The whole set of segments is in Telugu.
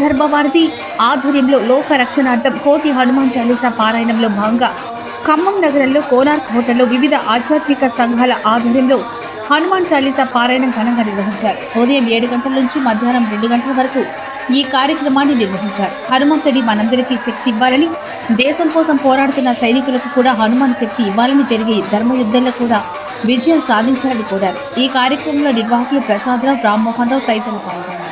ధర్మవారధి ఆధ్వర్యంలో లోక రక్షణార్థం కోటి హనుమాన్ చాలీసా పారాయణంలో భాగంగా ఖమ్మం నగరంలో కోనార్క్ హోటల్లో వివిధ ఆధ్యాత్మిక సంఘాల ఆధ్వర్యంలో హనుమాన్ చాలీసా పారాయణం ఘనంగా నిర్వహించారు. ఉదయం ఏడు గంటల నుంచి మధ్యాహ్నం రెండు గంటల వరకు ఈ కార్యక్రమాన్ని నిర్వహించారు. హనుమంతుడి మనందరికీ శక్తి ఇవ్వాలని దేశం కోసం పోరాడుతున్న సైనికులకు కూడా హనుమాన్ శక్తి ఇవ్వాలని జరిగే ధర్మయుద్ధంలో కూడా విజయం సాధించాలని కోరారు. ఈ కార్యక్రమంలో నిర్వాహకులు ప్రసాదరావు రామ్మోహన్ రావు తదితరులు పాల్గొన్నారు.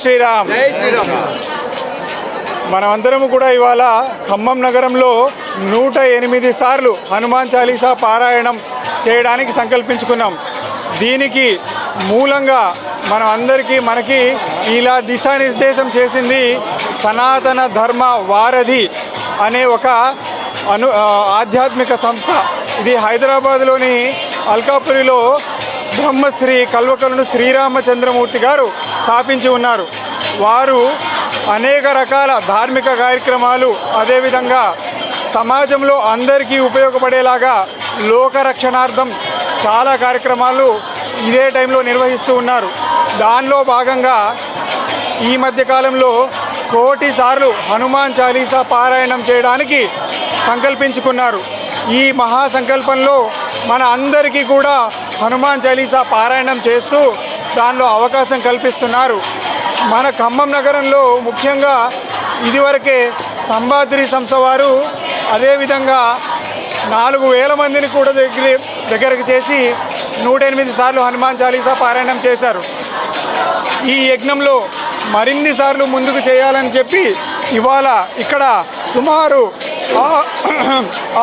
శ్రీరామ్. మనమందరము కూడా ఇవాళ ఖమ్మం నగరంలో నూట ఎనిమిది సార్లు హనుమాన్ చాలీసా పారాయణం చేయడానికి సంకల్పించుకున్నాం. దీనికి మూలంగా మనం అందరికీ మనకి ఇలా దిశానిర్దేశం చేసింది సనాతన ధర్మ వారధి అనే ఒక అను ఆధ్యాత్మిక సంస్థ. ఇది హైదరాబాద్లోని అల్కాపురిలో బ్రహ్మశ్రీ కల్వకలను శ్రీరామచంద్రమూర్తి గారు స్థాపించి ఉన్నారు. వారు అనేక రకాల ధార్మిక కార్యక్రమాలు అదేవిధంగా సమాజంలో అందరికీ ఉపయోగపడేలాగా లోకరక్షణార్థం చాలా కార్యక్రమాలు ఇదే టైంలో నిర్వహిస్తూ ఉన్నారు. దానిలో భాగంగా ఈ మధ్య కాలంలో కోటి సార్లు హనుమాన్ చాలీసా పారాయణం చేయడానికి సంకల్పించుకున్నారు. ఈ మహా సంకల్పంలో మన అందరికీ కూడా హనుమాన్ చాలీసా పారాయణం చేస్తూ దానిలో అవకాశం కల్పిస్తున్నారు. మన ఖమ్మం నగరంలో ముఖ్యంగా ఇదివరకే సంభాద్రి సంస్థ వారు అదేవిధంగా నాలుగు వేల మందిని కూడా దగ్గర దగ్గరకు చేసి నూట ఎనిమిది సార్లు హనుమాన్ చాలీసా పారాయణం చేశారు. ఈ యజ్ఞంలో మరిన్ని సార్లు ముందుకు చేయాలని చెప్పి ఇవాళ ఇక్కడ సుమారు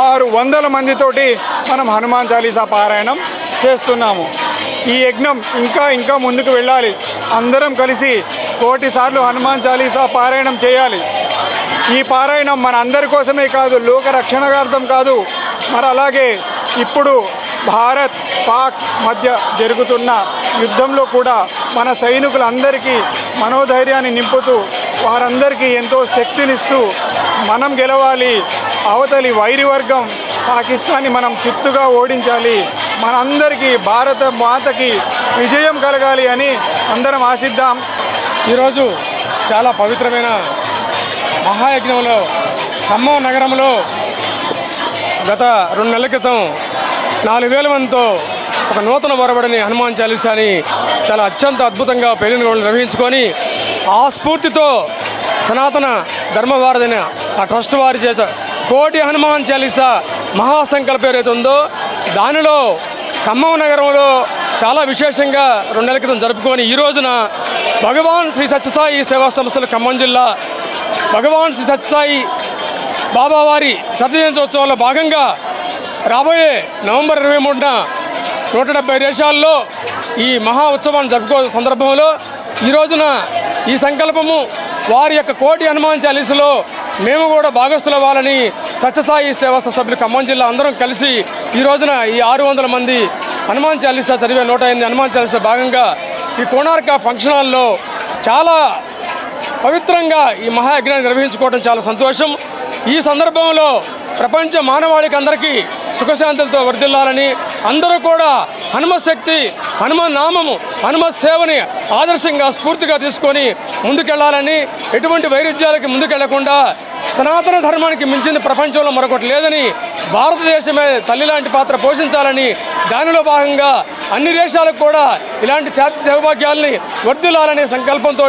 ఆరు వందల మందితోటి మనం హనుమాన్ చాలీసా పారాయణం చేస్తున్నాము. ఈ యజ్ఞం ఇంకా ఇంకా ముందుకు వెళ్ళాలి. అందరం కలిసి కోటి సార్లు హనుమాన్ చాలీసా పారాయణం చేయాలి. ఈ పారాయణం మన అందరి కోసమే కాదు లోక రక్షణార్థం కాదు. మరి అలాగే ఇప్పుడు భారత్ పాక్ మధ్య జరుగుతున్న యుద్ధంలో కూడా మన సైనికులందరికీ మనోధైర్యాన్ని నింపుతూ వారందరికీ ఎంతో శక్తినిస్తూ మనం గెలవాలి. అవతలి వైరి వర్గం పాకిస్తాన్ని మనం చిత్తుగా ఓడించాలి. మనందరికీ భారత మాతకి విజయం కలగాలి అని అందరం ఆశిద్దాం. ఈరోజు చాలా పవిత్రమైన మహాయజ్ఞంలో ఖమ్మం నగరంలో గత రెండు నెలల క్రితం నాలుగు వేల మందితో ఒక నూతన వరబడిని హనుమాన్ చాలీసాని చాలా అత్యంత అద్భుతంగా పెళ్ళిన నిర్వహించుకొని ఆ స్ఫూర్తితో సనాతన ధర్మవారధిన ఆ ట్రస్ట్ వారు చేసే కోటి హనుమాన్ చాలీసా మహాసంకల్పం ఏదైతే ఉందో దానిలో ఖమ్మం నగరంలో చాలా విశేషంగా రెండు నెలల క్రితం జరుపుకొని ఈ రోజున భగవాన్ శ్రీ సత్యసాయి సేవా సంస్థలు ఖమ్మం జిల్లా భగవాన్ శ్రీ సత్యసాయి బాబావారి శతజయంత్యోత్సవాల్లో భాగంగా రాబోయే నవంబర్ ఇరవై మూడున నూట డెబ్బై దేశాల్లో ఈ మహా ఉత్సవాన్ని జరుపుకో సందర్భంలో ఈ రోజున ఈ సంకల్పము వారి యొక్క కోటి హనుమాన్ చాలీసులో మేము కూడా భాగస్థులు అవ్వాలని సత్యసాయి సేవా సభ్యులు ఖమ్మం జిల్లా అందరం కలిసి ఈ రోజున ఈ ఆరు వందల మంది హనుమాన్ చాలీసా చదివే నూట ఎనిమిది హనుమాన్ చాలీసా భాగంగా ఈ కోణార్క ఫంక్షన్ హాల్లో చాలా పవిత్రంగా ఈ మహాయజ్ఞాన్ని నిర్వహించుకోవడం చాలా సంతోషం. ఈ సందర్భంలో ప్రపంచ మానవాళికి అందరికీ సుఖశాంతులతో వర్ధిల్లాలని అందరూ కూడా హనుమత్ శక్తి నామము హనుమత్ సేవని ఆదర్శంగా స్ఫూర్తిగా తీసుకొని ముందుకెళ్ళాలని ఎటువంటి వైరుధ్యాలకి ముందుకెళ్ళకుండా సనాతన ధర్మానికి మించిన ప్రపంచంలో మరొకటి లేదని భారతదేశమే తల్లి లాంటి పాత్ర పోషించాలని దానిలో భాగంగా అన్ని దేశాలకు కూడా ఇలాంటి శాంతి సౌభాగ్యాల్ని వర్ధిల్లాలనే సంకల్పంతో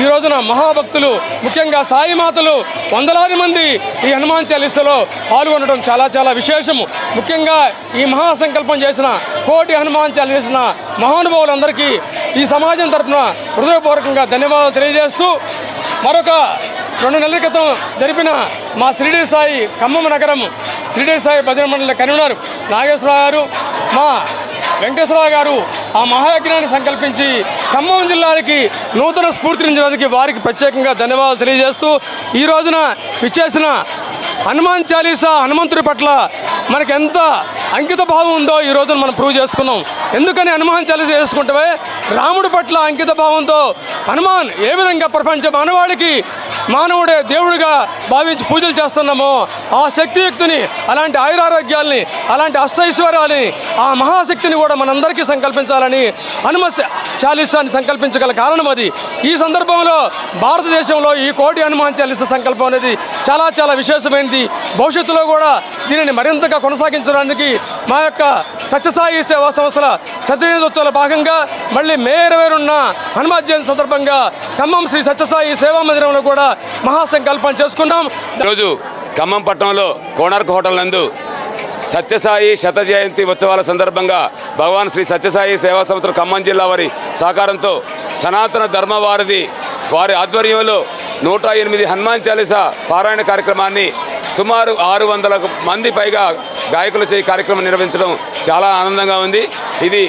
ఈ రోజున మహాభక్తులు ముఖ్యంగా సాయి మాతలు వందలాది మంది ఈ హనుమాన్ చాలీసలో పాల్గొనడం చాలా చాలా విశేషము. ముఖ్యంగా ఈ మహాసంకల్పం చేసిన కోటి హనుమాన్ చాలీసిన మహానుభావులందరికీ ఈ సమాజం తరపున హృదయపూర్వకంగా ధన్యవాదాలు తెలియజేస్తూ మరొక రెండు నెలల క్రితం జరిపిన మా శ్రీడి సాయి ఖమ్మం నగరం శ్రీడేవి సాయి భజన మండలి కన్వీనర్ నాగేశ్వరరావు గారు మా వెంకటేశ్వరరావు గారు ఆ మహాయజ్ఞాన్ని సంకల్పించి ఖమ్మం జిల్లాకి నూతన స్ఫూర్తినించడానికి వారికి ప్రత్యేకంగా ధన్యవాదాలు తెలియజేస్తూ ఈ రోజున విచ్చేసిన హనుమాన్ చాలీసా హనుమంతుడి పట్ల మనకి ఎంత అంకిత భావం ఉందో ఈ రోజున మనం ప్రూవ్ చేసుకున్నాం. ఎందుకని హనుమాన్ చాలీసా చేసుకుంటే రాముడి పట్ల అంకిత భావంతో హనుమాన్ ఏ విధంగా ప్రపంచ మానవాళికి మానవుడే దేవుడిగా భావించి పూజలు చేస్తున్నామో ఆ శక్తియుక్తిని అలాంటి ఆయురారోగ్యాల్ని అలాంటి అష్టైశ్వర్యాలని ఆ మహాశక్తిని కూడా మనందరికీ సంకల్పించాలని హనుమ చాలీసాన్ని సంకల్పించగల కారణం అది. ఈ సందర్భంలో భారతదేశంలో ఈ కోటి హనుమాన్ చాలీస సంకల్పం అనేది చాలా చాలా విశేషమైనది. భవిష్యత్తులో కూడా దీనిని మరింతగా కొనసాగించడానికి మా యొక్క సత్యసాయి సేవా సంస్థల శతదినోత్సవాల భాగంగా మళ్ళీ మే ఇరవై రెండున హనుమాన్ జయంతి సందర్భంగా ఖమ్మం శ్రీ సత్యసాయి సేవా మందిరంలో కూడా మహాసంకల్పం చేసుకున్నాం ఈరోజు ఖమ్మం పట్టణంలో కోణార్క్ హోటల్ నందు సత్యసాయి శత జయంతి ఉత్సవాల సందర్భంగా భగవాన్ శ్రీ సత్యసాయి సేవా సంస్థ ఖమ్మం జిల్లా వారి సహకారంతో సనాతన ధర్మవారిది వారి ఆధ్వర్యంలో నూట ఎనిమిది హనుమాన్ చాలీసా పారాయణ కార్యక్రమాన్ని సుమారు ఆరు వందల మంది పైగా గాయకులు చేయి కార్యక్రమం నిర్వహించడం చాలా ఆనందంగా ఉంది. ఇది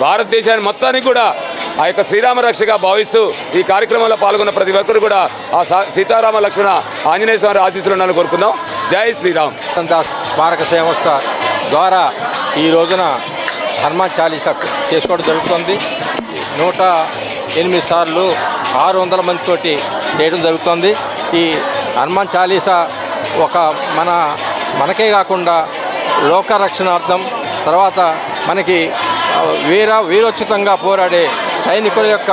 భారతదేశాన్ని మొత్తానికి కూడా ఆ యొక్క శ్రీరామ రక్షగా భావిస్తూ ఈ కార్యక్రమంలో పాల్గొన్న ప్రతి ఒక్కరు కూడా ఆ సీతారామ లక్ష్మణ ఆంజనేయ స్వామి ఆశీస్సులు ఉండాలని కోరుకుందాం. జై శ్రీరామ్. దాస్ స్మారక సంస్థ ద్వారా ఈ రోజున హనుమాన్ చాలీసా చేసుకోవడం జరుగుతుంది. నూట ఎనిమిది సార్లు ఆరు వందల మందితోటి చేయడం జరుగుతుంది. ఈ హనుమాన్ చాలీసా ఒక మన మనకే కాకుండా లోక రక్షణార్థం తర్వాత మనకి వీర వీరోచితంగా పోరాడే సైనికుల యొక్క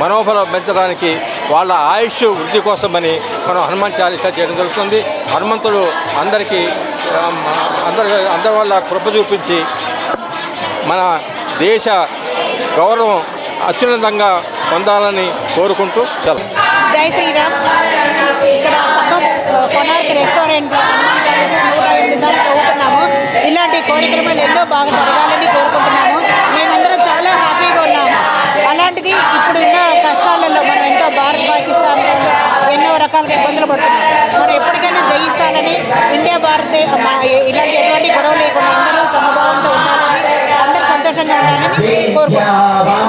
మనోబలం పెంచడానికి వాళ్ళ ఆయుష్ వృద్ధి కోసమని మనం హనుమాన్ చాలీసా చేయడం జరుగుతుంది. హనుమంతుడు అందరికీ అందరి అందరి వల్ల కృప చూపించి మన దేశ గౌరవం అత్యున్నతంగా పొందాలని కోరుకుంటూ సెలవు. జై శ్రీరామ్. ఇక్కడ కొనార్క్ రెస్టారెంట్. ఇలాంటి కార్యక్రమాలు ఎన్నో బాగా జరగాలని కోరుకుంటున్నాము. మేమందరం చాలా హ్యాపీగా ఉన్నాము. అలాంటిది ఇప్పుడున్న కష్టాలలో మనం ఎంతో భారత్ పాకిస్తాన్ ఎన్నో రకాలుగా ఇబ్బందులు పడుతున్నాం. మనం ఎప్పటికైనా జయిస్తానని ఇండియా భారత్ ఇలాంటి ఎటువంటి గొడవ లేకుండా అందరూ సమభావంతో ఉండాలని అందరూ సంతోషంగా ఉండాలని కోరుకుంటున్నాం.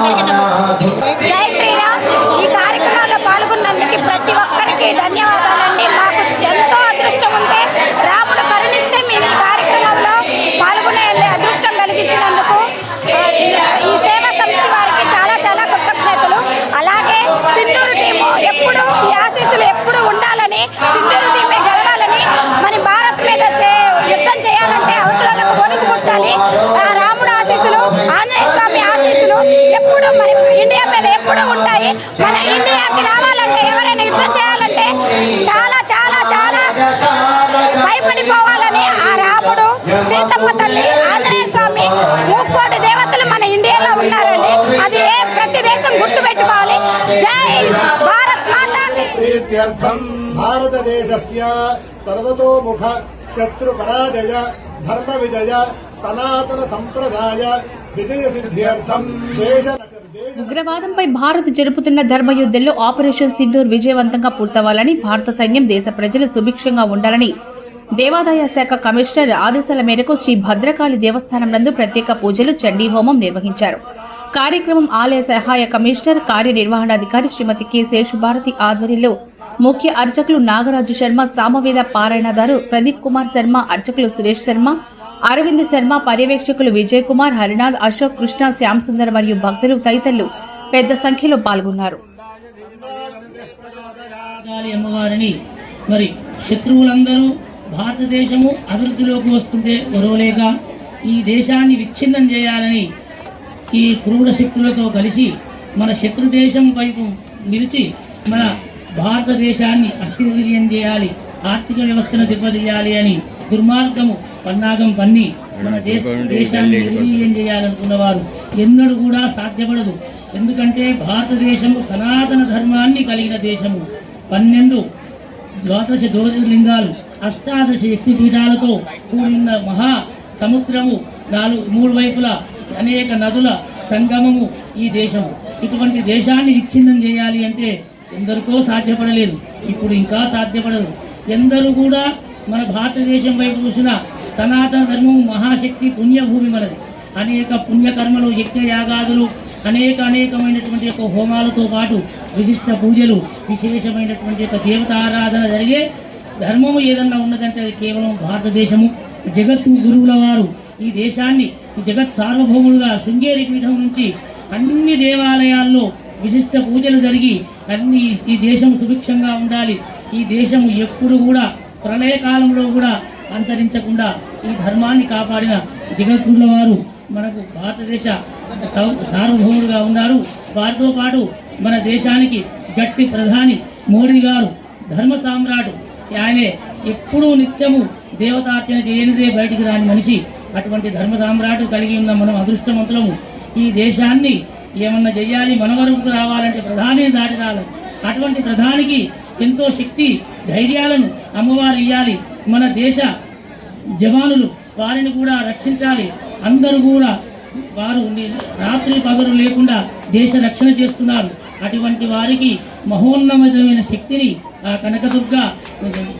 సీతమ్మ తల్లి ఆంజనేయ స్వామి ముక్కోటి దేవతలు మన ఇండియాలో ఉన్నారండి. అది ఏ ప్రతి దేశం గుర్తుపెట్టుకోవాలి. జై భారత్ ప్రీత్యర్థం భారతదేశస్య సర్వతోముఖ శత్రుపరాజయ ధర్మ విజయ సనాతన సంప్రదాయ విజయ సిద్ధ్యర్థం. దేశ ఉగ్రవాదంపై భారత్ జరుపుతున్న ధర్మయుద్ధంలో ఆపరేషన్ సింధూర్ విజయవంతంగా పూర్తవ్వాలని భారత సైన్యం దేశ ప్రజలు సుభిక్షంగా ఉండాలని దేవాదాయ శాఖ కమిషనర్ ఆదేశాల మేరకు శ్రీ భద్రకాళి దేవస్థానం నందు ప్రత్యేక పూజలు చండీ హోమం నిర్వహించారు. కార్యక్రమం ఆలయ సహాయ కమిషనర్ కార్యనిర్వహణాధికారి శ్రీమతి కె. శేషుభారతి ఆధ్వర్యంలో ముఖ్య అర్చకులు నాగరాజు శర్మ సామవేద పారాయణదారు ప్రదీప్ కుమార్ శర్మ అర్చకులు సురేష్ శర్మ అరవింద్ శర్మ పర్యవేక్షకులు విజయ్ కుమార్ హరినాథ్ అశోక్ కృష్ణ శ్యామ్ సుందర్ మరియు భక్తులు తదితరులు పెద్ద సంఖ్యలో పాల్గొన్నారు. మరి శత్రువులందరూ భారతదేశము అభివృద్ధిలోకి వస్తుంటే ఒరవలేక ఈ దేశాన్ని విచ్ఛిన్నం చేయాలని ఈ క్రూర శక్తులతో కలిసి మన శత్రు దేశం వైపు నిలిచి మన భారతదేశాన్ని అస్థిరవిర్యం చేయాలి ఆర్థిక వ్యవస్థను దెబ్బతీయాలి అని దుర్మార్గము పన్నాగం పన్ని మన దేశ దేశాన్ని నిర్వీర్యం చేయాలనుకున్న వారు ఎన్నడూ కూడా సాధ్యపడదు. ఎందుకంటే భారతదేశము సనాతన ధర్మాన్ని కలిగిన దేశము. పన్నెండు ద్వాదశ జ్యోతిర్లింగాలు అష్టాదశ శక్తి పీఠాలతో కూడిన మహా సముద్రము నాలుగు మూడు వైపులా అనేక నదుల సంగమము ఈ దేశము. ఇటువంటి దేశాన్ని విచ్ఛిన్నం చేయాలి అంటే ఎందరికో సాధ్యపడలేదు. ఇప్పుడు ఇంకా సాధ్యపడదు. ఎందరూ కూడా మన భారతదేశం వైపు చూసిన సనాతన ధర్మం మహాశక్తి పుణ్యభూమి మనది. అనేక పుణ్యకర్మలు యజ్ఞ యాగాదులు అనేక అనేకమైనటువంటి యొక్క హోమాలతో పాటు విశిష్ట పూజలు విశేషమైనటువంటి యొక్క దేవత ఆరాధన జరిగే ధర్మము ఏదన్నా ఉన్నదంటే అది కేవలం భారతదేశము. జగత్తు గురువుల వారు ఈ దేశాన్ని ఈ జగత్ సార్వభౌములుగా శృంగేరి పీఠం నుంచి అన్ని దేవాలయాల్లో విశిష్ట పూజలు జరిగి అన్ని ఈ దేశం సుభిక్షంగా ఉండాలి. ఈ దేశము ఎప్పుడు కూడా ప్రళయ కాలంలో కూడా అంతరించకుండా ఈ ధర్మాన్ని కాపాడిన జగద్గురుల వారు మనకు భారతదేశ సౌ- సార్వభౌములుగా ఉన్నారు. వారితో పాటు మన దేశానికి గట్టి ప్రధాని మోడీ గారు ధర్మ సామ్రాటు ఆయనే ఎప్పుడూ నిత్యము దేవతార్చన చేయనిదే బయటికి రాని మనిషి. అటువంటి ధర్మ సామ్రాట్ కలిగి ఉన్న మనం అదృష్టవంతులము. ఈ దేశాన్ని ఏమన్నా చెయ్యాలి? మన వరకు రావాలంటే ప్రధానిని దాటి రావాలి అటువంటి ప్రధానికి ఎంతో శక్తి ధైర్యాలను అమ్మవారు ఇవ్వాలి మన దేశ జవానులు వారిని కూడా రక్షించాలి. అందరూ కూడా వారు రాత్రి పగలు లేకుండా దేశ రక్షణ చేస్తున్నారు. అటువంటి వారికి మహోన్నతమైన శక్తిని ఆ కనకదుర్గ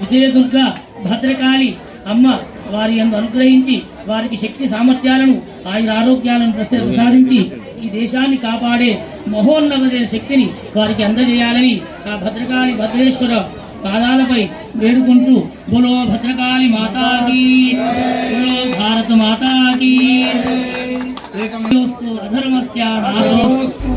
విజయదుర్గ భద్రకాళి అమ్మ వారి యందు అనుగ్రహించి వారికి శక్తి సామర్థ్యాలను ఆయుర ఆరోగ్యాలను ప్రస- ప్రసాదించి ఈ దేశాన్ని కాపాడే మహోన్నతమైన శక్తిని వారికి అందజేయాలని ఆ భద్రకాళి భద్రేశ్వర పాదాలపై వేడుకుంటూ బోలో భద్రకాళి మాతాకి బోలో భారత మాతాకి. అధర్మస్య నాశోస్తు